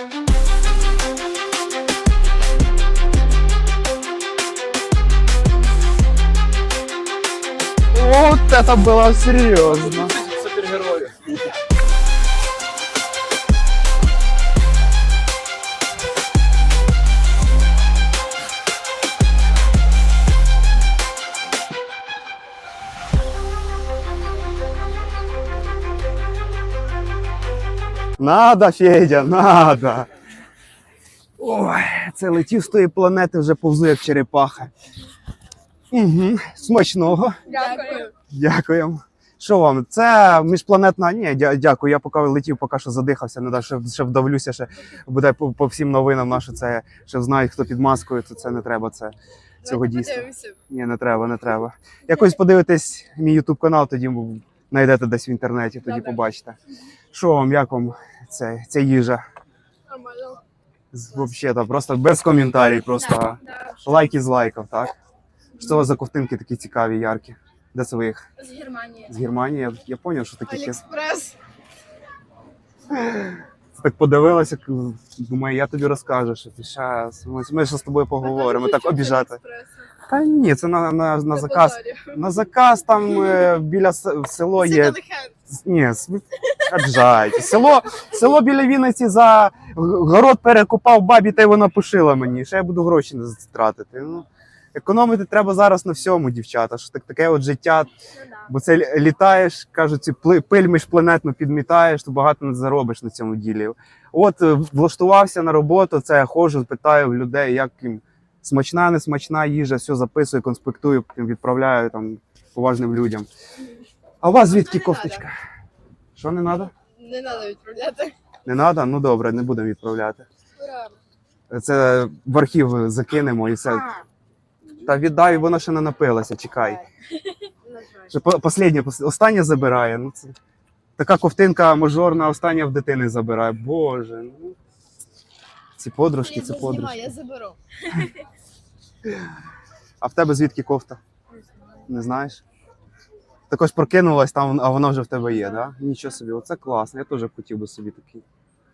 Вот это было серьезно. Надо, Федя, надо. Ой, це летів з тої планети вже повзу як черепаха. Угу. Смачного. Дякую. Дякуємо. Що вам? Це міжпланетна. Ні, дя- дякую. Я поки летів, поки що задихався, не да, ще, ще вдавлюся, ще буде по, по всім новинам наше це, ще знають, хто під маскою, то це не треба. Це цього дійсно. Ні, не треба, не треба. Якось подивитесь мій ютуб канал, тоді знайдете десь в інтернеті, тоді побачите. Що вам, як вам це, ця їжа? Нормально. Взагалі, просто без коментарів, просто Да. лайк із лайків, так? Що це у вас за ковтинки такі цікаві, яркі? Де це ви їх? З Германії. З Германії? Я, я зрозумів, що такі. Аліекспрес. Так подивилася, думаю, я тобі розкажу, що ти щас. Ми, ми ще з тобою поговоримо, так обіжати. Та ні, це на, на, на заказ. На заказ там е, біля с- село є. Ні, с-. Село, село біля Вінниці за г- город перекопав бабі, та й вона пошила мені. Ще я буду гроші не стратити. Ну, економити треба зараз на всьому, дівчата. Що так, таке от життя, бо це лі- літаєш, кажуть, ці пли- пиль міжпланетну підмітаєш, то багато не заробиш на цьому ділі. От е, влаштувався на роботу, це я ходжу, питаю в людей, як їм смачна, не смачна їжа, все записую, конспектую, потім відправляю там поважним людям. А у вас звідки не кофточка? Що не треба? Не треба відправляти. Не треба? Ну добре, не будемо відправляти. Ура. Це в архів закинемо і все. Та віддай, вона ще не напилася, чекай. Ще по- останнє забирає. Ну, це... Така ковтинка мажорна, остання в дитини забирає. Боже. Ну... Ці подружки, це подружки. Я заберу. А в тебе звідки кофта? Не знаєш? Також прокинулась там, а вона вже в тебе є, так? Да? Нічого собі, оце класно. Я теж хотів би собі такий.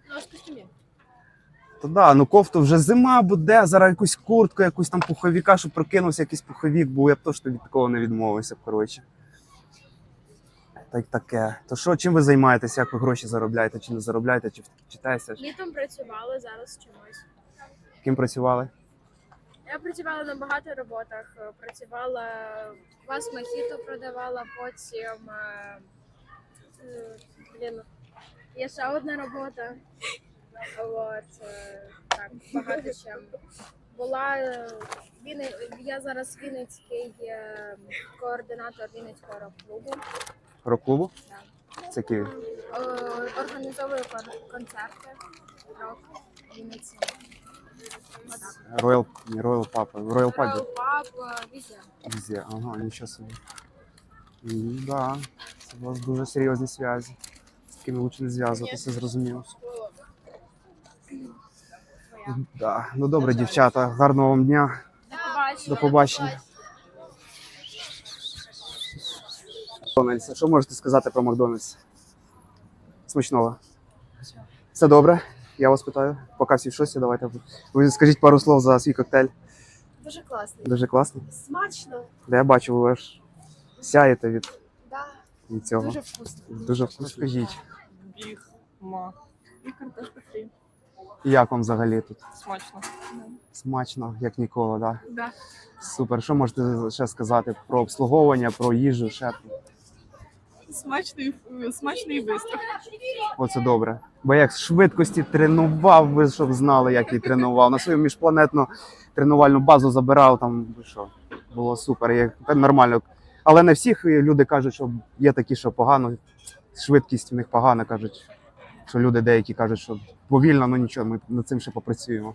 Ну, а з костюмі. То да, ну кофту вже зима буде, зараз якусь куртку, якусь там пуховіка, щоб прокинувся якийсь пуховік, був, я б теж від такого не відмовився, коротше. Так таке. То що, чим ви займаєтесь? Як ви гроші заробляєте, чи не заробляєте, чи вчитеся? Літом працювала, зараз чимось. Ким працювали? Я працювала на багато роботах. Працювала вас мохіто продавала, потім е, е, блін, є ще одна робота. От, е, так, багато чим. Була е, Вінни... я зараз Вінницький е, координатор Вінницького рок-клубу. Рок-клубу? Так. Це Київ. Е, Організовую кон- концерти рок Вінниці. Royal, не Royal Pub, Royal Pub. Е, везде. Везде. Ага, нічого собі. Ну, да. Це у вас дуже серйозні зв'язки. З такими лучше не зв'язуватися, зрозуміло. Да. Ну добре, дівчата, гарного вам дня. До побачення. До побачення. Макдональдс. Що можете сказати про Макдональдс? Смачного. Все добре? Я вас питаю. Поки всі в шосі, давайте. Ви скажіть пару слов за свій коктейль. Дуже класний. Дуже класний. Смачно. Да, я бачу, ви аж сяєте від, Да. від цього. Дуже вкусно. Дуже вкусно. Скажіть, Біг, ма. І картошка фрі. як вам взагалі тут? Смачно. Смачно, як ніколи, да? Да. Супер. Що можете ще сказати про обслуговування, про їжу, ще? Смачно і, смачно і швидко. Оце добре. Бо як з швидкості тренував, ви щоб знали, як і тренував. На свою міжпланетну тренувальну базу забирав, там що, було супер. Як, нормально. Але не всіх люди кажуть, що є такі, що погано, швидкість в них погана, кажуть, що люди деякі кажуть, що повільно, ну нічого, ми над цим ще попрацюємо.